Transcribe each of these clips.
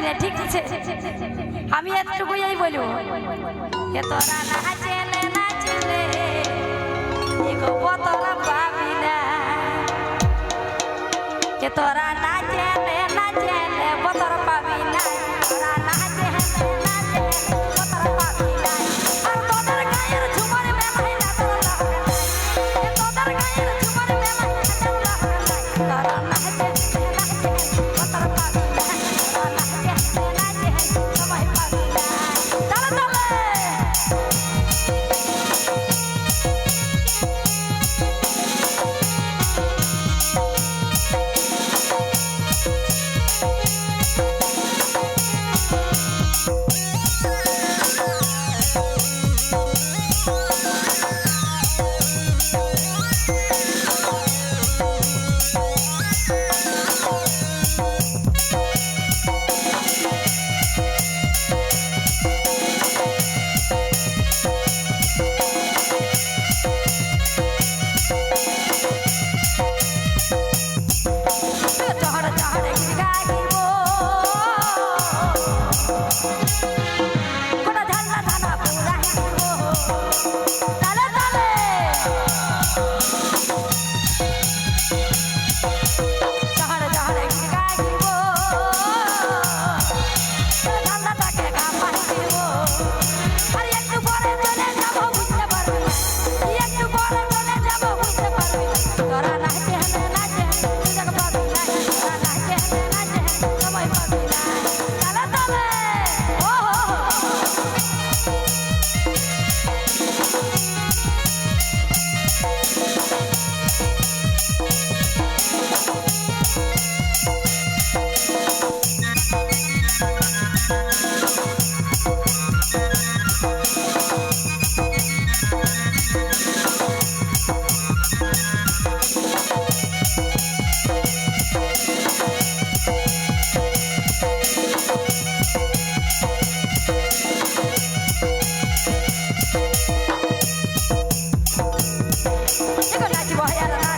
পারি না, ঠিক আছে। আমি এতটুকুই বলব। এত রানা চেনে না চিনে তোরা পাবি না। তোরা না চেনে না চেনে বতর পাবি না। তোরা না চেনে না চেনে তালে তালে। Never like you, boy, I don't know.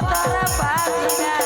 bota a página.